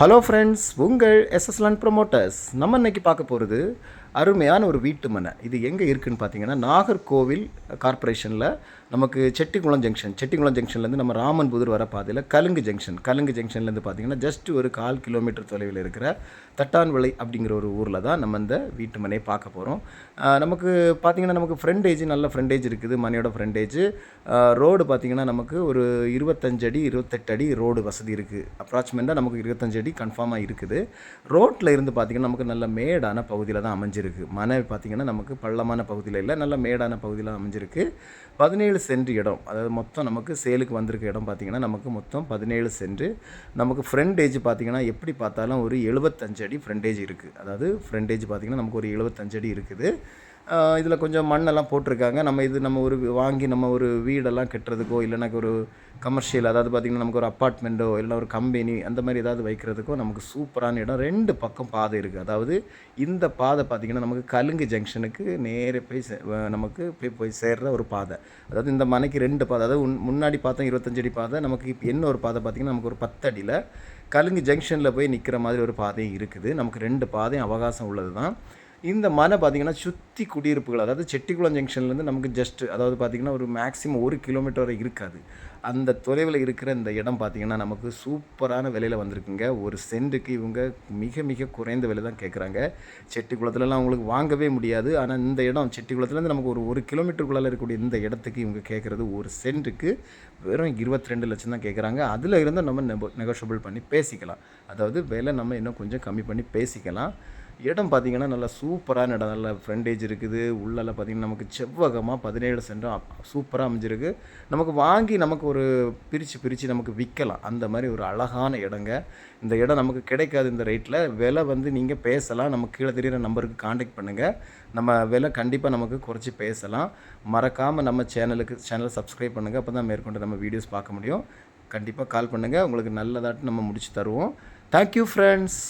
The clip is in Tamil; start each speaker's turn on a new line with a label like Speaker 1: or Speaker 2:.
Speaker 1: ஹலோ ஃப்ரெண்ட்ஸ் உங்கள் எஸ்எஸ்லான் ப்ரொமோட்டர்ஸ் நம்ம இன்னைக்கு பார்க்க போகிறது அருமையான ஒரு வீட்டு மனை. இது எங்கே இருக்குதுன்னு பார்த்தீங்கன்னா நாகர்கோவில் கார்ப்பரேஷனில் நமக்கு செட்டிக்குளம் ஜங்ஷன். செட்டிக்குளம் ஜங்ஷன்லேருந்து நம்ம ராமன்புதூர் வர பாதையில் கலுங்கு ஜங்ஷன். கலுங்கு ஜங்ஷன்லேருந்து பார்த்தீங்கன்னா ஜஸ்ட் ஒரு கால் கிலோமீட்டர் தொலைவில் இருக்கிற தட்டான்விளை அப்படிங்கிற ஒரு ஊரில் தான் நம்ம இந்த வீட்டு மனையை பார்க்க போகிறோம் நமக்கு பார்த்தீங்கன்னா நமக்கு ஃப்ரெண்டேஜ் நல்ல ஃப்ரெண்டேஜ் இருக்குது. மனையோட ஃப்ரெண்டேஜ் ரோடு பார்த்தீங்கன்னா நமக்கு ஒரு இருபத்தஞ்சடி இருபத்தெட்டு அடி ரோடு வசதி இருக்குது அப்ராக்சிமேட்டாக நமக்கு இருபத்தஞ்சு அடி கன்ஃபார்மாக இருக்குது. ரோட்டில் இருந்து பார்த்தீங்கன்னா நமக்கு நல்ல மேடான பகுதியில் தான் அமைஞ்சிருக்கு. மனை பார்த்தீங்கன்னா நமக்கு பள்ளமான பகுதியில் இல்லை நல்ல மேடான பகுதியில் அமைஞ்சிருக்கு. பதினேழு சென்ட் இடம் அதாவது மொத்தம் நமக்கு சேலுக்கு வந்திருக்க இடம் பார்த்தீங்கன்னா நமக்கு மொத்தம் பதினேழு சென்ட். நமக்கு ஃப்ரண்டேஜ் பார்த்தீங்கன்னா எப்படி பார்த்தாலும் ஒரு எழுபத்தஞ்சு அடி ஃப்ரண்டேஜ் இருக்குது அதாவது ஃப்ரண்டேஜ் பார்த்திங்கன்னா நமக்கு ஒரு எழுபத்தஞ்சு அடி இருக்குது. இதில் கொஞ்சம் மண்ணெல்லாம் போட்டிருக்காங்க. நம்ம இது நம்ம ஒரு வாங்கி நம்ம ஒரு வீடெல்லாம் கட்டுறதுக்கோ இல்லைனாக்க ஒரு கமர்ஷியல் அதாவது பார்த்திங்கன்னா நமக்கு ஒரு அப்பார்ட்மெண்ட்டோ இல்லை ஒரு கம்பெனி அந்த மாதிரி ஏதாவது வைக்கிறதுக்கோ நமக்கு சூப்பரான இடம். ரெண்டு பக்கம் பாதை இருக்குது அதாவது இந்த பாதை பார்த்திங்கன்னா நமக்கு கலுங்கு ஜங்ஷனுக்கு நேரே போய் சே- வ- நமக்கு போய் போய் சேர்ற ஒரு பாதை. அதாவது இந்த மனைக்கு ரெண்டு பாதை அதாவது முன்னாடி பார்த்தா இருபத்தஞ்சடி அடி பாதை நமக்கு இப்போ என்ன ஒரு பாதை பார்த்திங்கன்னா நமக்கு ஒரு பத்தடியில் கலுங்கு ஜங்ஷனில் போய் நிற்கிற மாதிரி ஒரு பாதையும் இருக்குது. நமக்கு ரெண்டு பாதையும் அவகாசம் உள்ளது தான் இந்த மனை பார்த்திங்கன்னா சுற்றி குடியிருப்புகள் அதாவது செட்டிக்குளம் ஜங்ஷன்லேருந்து நமக்கு ஜஸ்ட் அதாவது பார்த்திங்கன்னா ஒரு மேக்ஸிமம் ஒரு கிலோமீட்டர் வரை இருக்காது. அந்த தொலைவில் இருக்கிற இந்த இடம் பார்த்திங்கன்னா நமக்கு சூப்பரான விலையில் வந்திருக்குங்க. ஒரு சென்ட்டுக்கு இவங்க மிக மிக குறைந்த விலை தான் கேட்குறாங்க செட்டிக்குளத்துலலாம் அவங்களுக்கு வாங்கவே முடியாது. ஆனால் இந்த இடம் செட்டிக்குளத்துலேருந்து நமக்கு ஒரு ஒரு கிலோமீட்டருக்குள்ளே இருக்கக்கூடிய இந்த இடத்துக்கு இவங்க கேட்குறது ஒரு சென்ட்டுக்கு வெறும் இருபத்தி ரெண்டு லட்சம் தான் கேட்குறாங்க அதில் இருந்தால் நம்ம நெகோஷியபிள் பண்ணி பேசிக்கலாம். அதாவது விலை நம்ம இன்னும் கொஞ்சம் கம்மி பண்ணி பேசிக்கலாம். இடம் பார்த்தீங்கன்னா நல்லா சூப்பரான இடம். நல்ல ஃப்ரண்டேஜ் இருக்குது. உள்ளெல்லாம் பார்த்தீங்கன்னா நமக்கு செவ்வகமாக பதினேழு சென்டம் சூப்பராக அமைஞ்சிருக்கு. நமக்கு வாங்கி நமக்கு ஒரு பிரித்து பிரித்து நமக்கு விற்கலாம் அந்த மாதிரி ஒரு அழகான இடங்க. இந்த இடம் நமக்கு கிடைக்காது இந்த ரேட்டில் விலை வந்து நீங்கள் பேசலாம். நம்ம கீழே தெரியிற நம்பருக்கு காண்டாக்ட் பண்ணுங்கள் நம்ம விலை கண்டிப்பாக நமக்கு குறைச்சி பேசலாம். மறக்காமல் நம்ம சேனலுக்கு சேனலை சப்ஸ்கிரைப் பண்ணுங்கள் அப்போ தான் மேற்கொண்டு நம்ம வீடியோஸ் பார்க்க முடியும். கண்டிப்பாக கால் பண்ணுங்கள் உங்களுக்கு நல்லதாட்டு நம்ம முடிச்சு தருவோம். Thank you friends